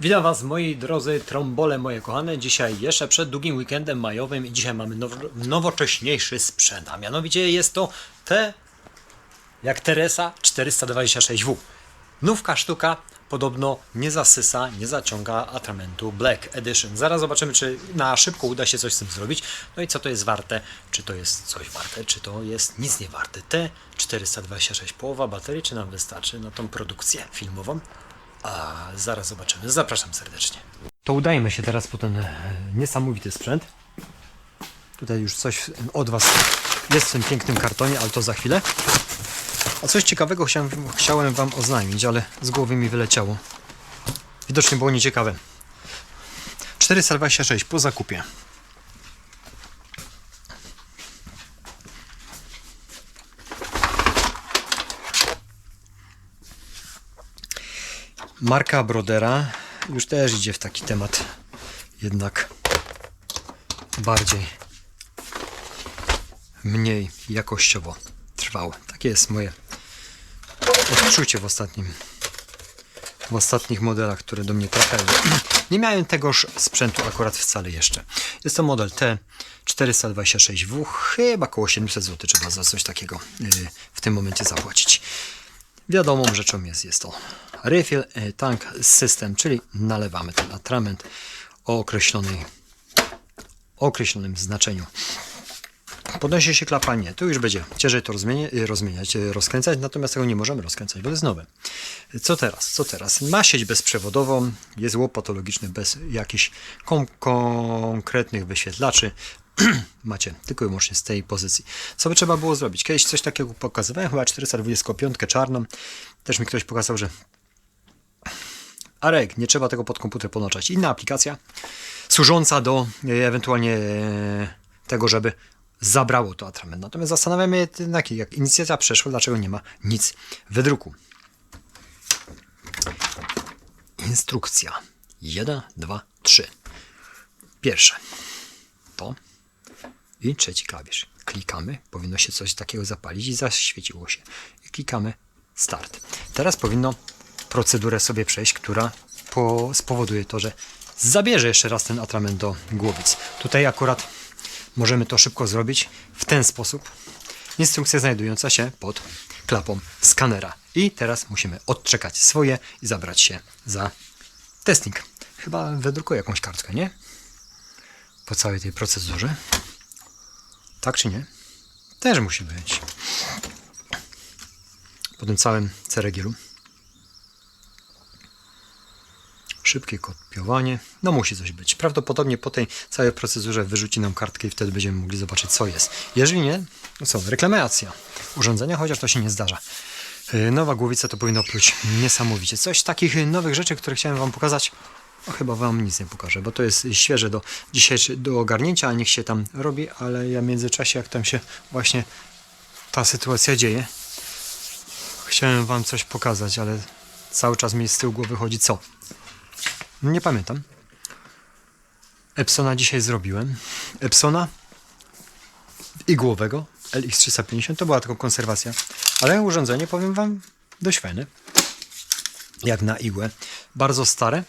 Witam Was moi drodzy trombole moje kochane. Dzisiaj jeszcze przed długim weekendem majowym i dzisiaj mamy now, nowocześniejszy sprzęt, a mianowicie jest to T jak Teresa 426W. Nówka sztuka podobno nie zasysa, nie zaciąga atramentu Black Edition. Zaraz zobaczymy, czy na szybko uda się coś z tym zrobić. No i co to jest warte? Czy to jest coś warte, czy to jest nic nie warte? T426 połowa baterii, czy nam wystarczy na tą produkcję filmową? A zaraz zobaczymy. Zapraszam serdecznie. To udajmy się teraz po ten e, niesamowity sprzęt. Tutaj już coś od Was jest w tym pięknym kartonie, ale to za chwilę. A coś ciekawego chciałem, chciałem Wam oznajmić, ale z głowy mi wyleciało. Widocznie było nieciekawe. 426 po zakupie. Marka Brodera już też idzie w taki temat jednak bardziej mniej jakościowo trwały. Takie jest moje odczucie w ostatnim w ostatnich modelach, które do mnie trafiają. Nie miałem tegoż sprzętu akurat wcale jeszcze. Jest to model T426W, chyba około 700 zł trzeba za coś takiego yy, w tym momencie zapłacić. Wiadomą rzeczą jest, jest to refill e, tank system, czyli nalewamy ten atrament o określonej określonym znaczeniu. Podnosi się klapa, nie, tu już będzie ciężej to rozmienia, rozmieniać, e, rozkręcać, natomiast tego nie możemy rozkręcać, bo jest nowe. Co teraz? Co teraz? Ma sieć bezprzewodową, jest łop patologiczny bez jakichś kon konkretnych wyświetlaczy. Macie tylko i wyłącznie z tej pozycji. Co by trzeba było zrobić? Kiedyś coś takiego pokazywałem, chyba 425 czarną. Też mi ktoś pokazał, że Arek, nie trzeba tego pod komputer połączać. Inna aplikacja służąca do e, ewentualnie e, tego, żeby zabrało to atrament. Natomiast zastanawiamy się jednak, jak inicjatywa przeszła, dlaczego nie ma nic w wydruku. Instrukcja. 1, 2, 3. Pierwsze. To. I trzeci klawisz. Klikamy. Powinno się coś takiego zapalić i zaświeciło się. I klikamy start. Teraz powinno procedurę sobie przejść, która po, spowoduje to, że zabierze jeszcze raz ten atrament do głowic. Tutaj akurat możemy to szybko zrobić w ten sposób. Instrukcja znajdująca się pod klapą skanera. I teraz musimy odczekać swoje i zabrać się za testing. Chyba wydrukuję jakąś kartkę, nie? Po całej tej procedurze. Tak czy nie? Też musi być. Po tym całym ceregielu. Szybkie kopiowanie. No musi coś być. Prawdopodobnie po tej całej procedurze wyrzuci nam kartkę i wtedy będziemy mogli zobaczyć co jest. Jeżeli nie, no co, reklamacja urządzenia, chociaż to się nie zdarza. Yy, Nowa głowica to powinno pluć niesamowicie. Coś takich nowych rzeczy, które chciałem Wam pokazać, no chyba Wam nic nie pokażę, bo to jest świeże do dzisiejszy, do ogarnięcia, a niech się tam robi, ale ja w międzyczasie, jak tam się właśnie ta sytuacja dzieje, chciałem Wam coś pokazać, ale cały czas mi z tyłu głowy chodzi co? Nie pamiętam. Epsona dzisiaj zrobiłem. Epsona igłowego LX350 to była tylko konserwacja, ale urządzenie powiem Wam dość fajne. Jak na igłę. Bardzo stare.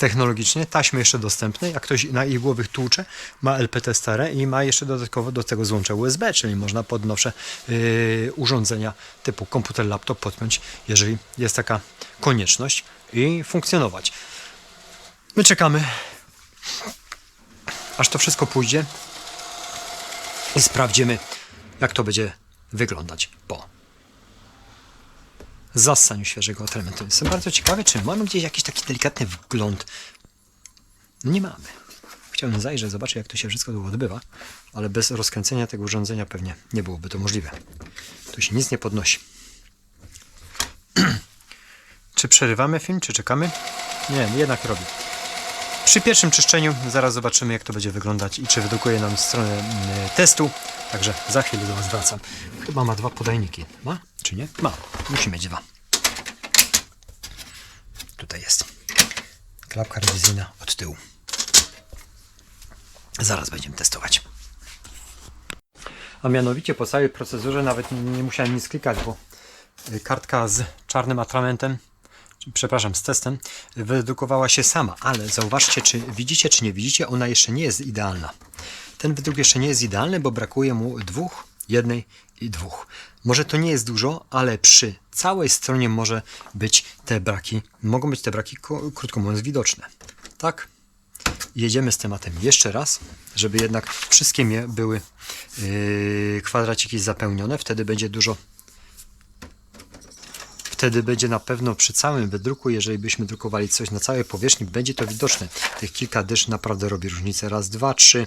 Technologicznie, taśmy jeszcze dostępne. Jak ktoś na igłowych tłucze, ma LPT stare i ma jeszcze dodatkowo do tego złącze USB, czyli można pod nowsze yy, urządzenia typu komputer, laptop podpiąć, jeżeli jest taka konieczność i funkcjonować. My czekamy, aż to wszystko pójdzie i sprawdzimy, jak to będzie wyglądać po zassaniu świeżego atramentu. Jestem bardzo ciekawy, czy mamy gdzieś jakiś taki delikatny wgląd. No nie mamy. Chciałbym zajrzeć, zobaczyć, jak to się wszystko tu odbywa, ale bez rozkręcenia tego urządzenia pewnie nie byłoby to możliwe. Tu się nic nie podnosi. czy przerywamy film, czy czekamy? Nie, jednak robi. Przy pierwszym czyszczeniu zaraz zobaczymy, jak to będzie wyglądać i czy wydrukuje nam stronę mm, testu. Także za chwilę do Was wracam. Chyba ma dwa podajniki. Ma? Czy nie? Ma. Musi mieć dwa. Tutaj jest. Klapka rewizyjna od tyłu. Zaraz będziemy testować. A mianowicie po całej procedurze nawet nie, musiałem nic klikać, bo y, kartka z czarnym atramentem przepraszam, z testem, wydrukowała się sama, ale zauważcie, czy widzicie, czy nie widzicie, ona jeszcze nie jest idealna. Ten wydruk jeszcze nie jest idealny, bo brakuje mu dwóch, jednej i dwóch. Może to nie jest dużo, ale przy całej stronie może być te braki, mogą być te braki, ko- krótko mówiąc, widoczne. Tak? Jedziemy z tematem jeszcze raz, żeby jednak wszystkie były yy, kwadraciki zapełnione, wtedy będzie dużo wtedy będzie na pewno przy całym wydruku, jeżeli byśmy drukowali coś na całej powierzchni, będzie to widoczne. Tych kilka dysz naprawdę robi różnicę. Raz, dwa, trzy,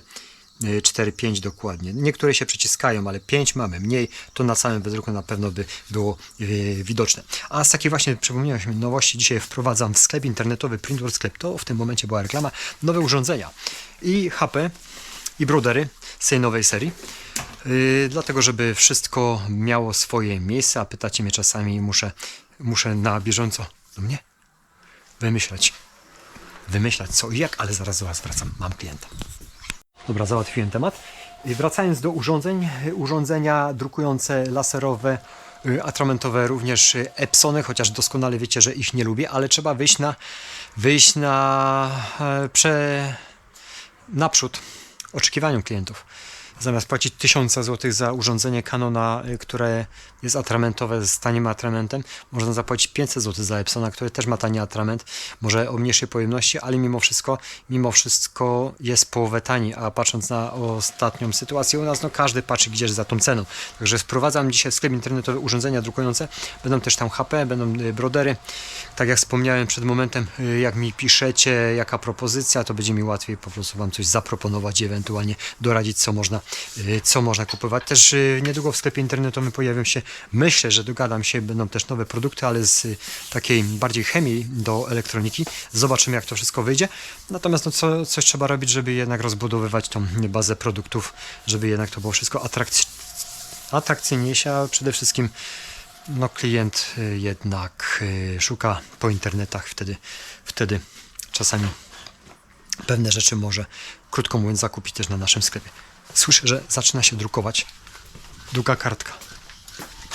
y, cztery, pięć dokładnie. Niektóre się przyciskają, ale pięć mamy mniej, to na całym wydruku na pewno by było y, widoczne. A z takiej właśnie przypomniałeś mi nowości, dzisiaj wprowadzam w sklep internetowy Printword Sklep, to w tym momencie była reklama, nowe urządzenia i HP i brodery z tej nowej serii. Yy, dlatego, żeby wszystko miało swoje miejsce, a pytacie mnie czasami, muszę, muszę na bieżąco do mnie wymyślać, wymyślać co i jak, ale zaraz do Was wracam, mam klienta. Dobra, załatwiłem temat. Wracając do urządzeń, urządzenia drukujące laserowe, y, atramentowe, również y, Epsony, chociaż doskonale wiecie, że ich nie lubię, ale trzeba wyjść na, wyjść na e, prze, naprzód oczekiwaniom klientów. Zamiast płacić tysiące złotych za urządzenie Canona, y, które jest atramentowe z tanim atramentem, można zapłacić 500 zł za Epsona, który też ma tani atrament, może o mniejszej pojemności, ale mimo wszystko, mimo wszystko jest połowę tani, a patrząc na ostatnią sytuację u nas, no każdy patrzy gdzieś za tą ceną. Także wprowadzam dzisiaj w sklep internetowy urządzenia drukujące, będą też tam HP, będą y, brodery. Tak jak wspomniałem przed momentem, y, jak mi piszecie, jaka propozycja, to będzie mi łatwiej po prostu Wam coś zaproponować, ewentualnie doradzić, co można, co można kupować. Też y, niedługo w sklepie internetowym pojawią się, myślę, że dogadam się, będą też nowe produkty, ale z y, takiej bardziej chemii do elektroniki. Zobaczymy, jak to wszystko wyjdzie. Natomiast no, co, coś trzeba robić, żeby jednak rozbudowywać tą bazę produktów, żeby jednak to było wszystko atrakcyjne atrakcyjniejsze, a przede wszystkim no, klient y, jednak y, szuka po internetach, wtedy, wtedy czasami pewne rzeczy może, krótko mówiąc, zakupić też na naszym sklepie. Słyszę, że zaczyna się drukować druga kartka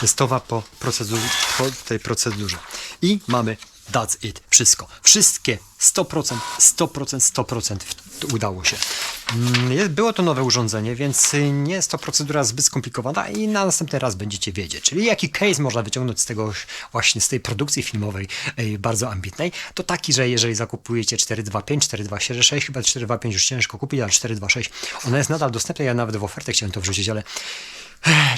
testowa po, procedurze, po tej procedurze. I mamy that's it, wszystko. Wszystkie 100%, 100%, 100% w- udało się. Mm, Było to nowe urządzenie, więc y, nie jest to procedura zbyt skomplikowana i na następny raz będziecie wiedzieć. Czyli jaki case można wyciągnąć z tego właśnie z tej produkcji filmowej ej, bardzo ambitnej, to taki, że jeżeli zakupujecie 425, 426, chyba 425 już ciężko kupić, ale 426, ona jest nadal dostępna, ja nawet w ofertę chciałem to wrzucić, ale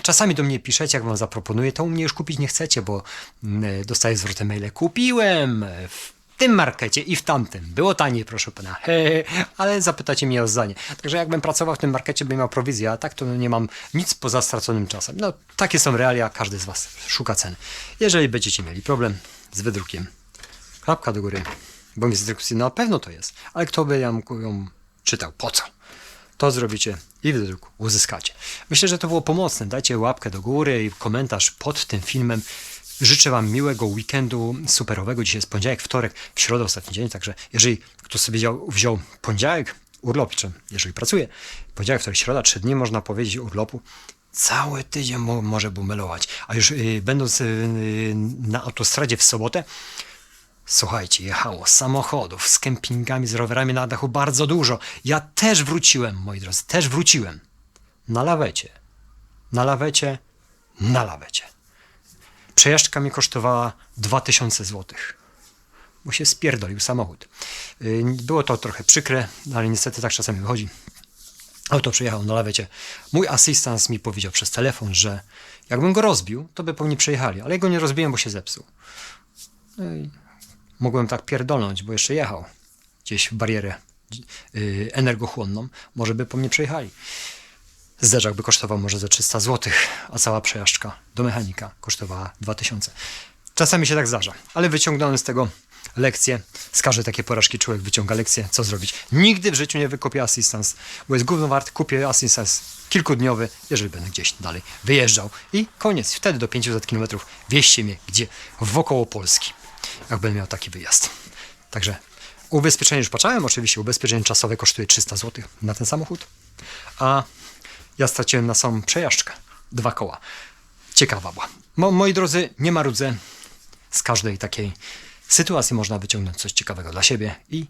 Czasami do mnie piszecie, jak wam zaproponuję, to u mnie już kupić nie chcecie, bo mm, dostaję zwrotne maile. Kupiłem w tym markecie i w tamtym. Było taniej, proszę pana. Ale zapytacie mnie o zdanie. Także jakbym pracował w tym markecie, bym miał prowizję, a tak to nie mam nic poza straconym czasem. No, takie są realia, każdy z was szuka ceny. Jeżeli będziecie mieli problem z wydrukiem, klapka do góry, bo mi z dyskusji na pewno to jest, ale kto by ją czytał? Po co? To zrobicie i wydruk uzyskacie. Myślę, że to było pomocne. Dajcie łapkę do góry i komentarz pod tym filmem. Życzę Wam miłego weekendu superowego. Dzisiaj jest poniedziałek, wtorek, w środę ostatni dzień, także jeżeli ktoś sobie wziął, wziął poniedziałek, urlop, czy jeżeli pracuje, poniedziałek, wtorek, środa, trzy dni można powiedzieć urlopu, cały tydzień mo może bumelować. A już yy, będąc yy, na autostradzie w sobotę, Słuchajcie, jechało samochodów z kempingami, z rowerami na dachu bardzo dużo. Ja też wróciłem, moi drodzy, też wróciłem. Na lawecie. Na lawecie, na lawecie. Przejażdżka mi kosztowała 2000 zł. Bo się spierdolił samochód. Yy, Było to trochę przykre, ale niestety tak czasami wychodzi. Auto przejechał na lawecie. Mój asystent mi powiedział przez telefon, że jakbym go rozbił, to by po mnie przejechali, ale ja go nie rozbiłem, bo się zepsuł. No mogłem tak pierdolnąć, bo jeszcze jechał gdzieś w barierę yy, energochłonną, może by po mnie przejechali. Zderzak by kosztował może ze 300 zł, a cała przejażdżka do mechanika kosztowała 2000. Czasami się tak zdarza, ale wyciągnąłem z tego lekcję. Z każdej takiej porażki człowiek wyciąga lekcję, co zrobić. Nigdy w życiu nie wykupię asystans, bo jest gówno wart, kupię asystans kilkudniowy, jeżeli będę gdzieś dalej wyjeżdżał. I koniec. Wtedy do 500 km wieście mnie gdzie? Wokoło Polski jak będę miał taki wyjazd. Także ubezpieczenie już patrzałem, oczywiście ubezpieczenie czasowe kosztuje 300 zł na ten samochód, a ja straciłem na samą przejażdżkę dwa koła. Ciekawa była. Mo, moi drodzy, nie marudzę z każdej takiej sytuacji można wyciągnąć coś ciekawego dla siebie i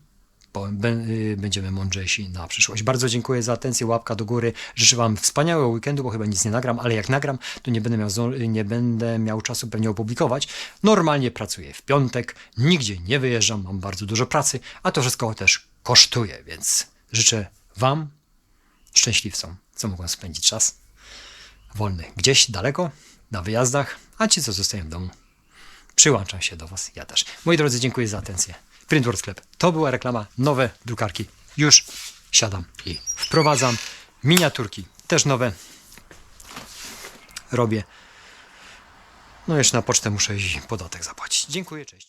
y, będziemy mądrzejsi na przyszłość. Bardzo dziękuję za atencję, łapka do góry. Życzę Wam wspaniałego weekendu, bo chyba nic nie nagram, ale jak nagram, to nie będę miał, nie będę miał czasu pewnie opublikować. Normalnie pracuję w piątek, nigdzie nie wyjeżdżam, mam bardzo dużo pracy, a to wszystko też kosztuje, więc życzę Wam, szczęśliwcom, co mogą spędzić czas wolny gdzieś daleko, na wyjazdach, a ci, co zostają w domu, przyłączam się do Was, ja też. Moi drodzy, dziękuję za atencję. Printword Sklep. To była reklama, nowe drukarki. Już siadam i wprowadzam. Miniaturki, też nowe. Robię. No jeszcze na pocztę muszę podatek zapłacić. Dziękuję, cześć.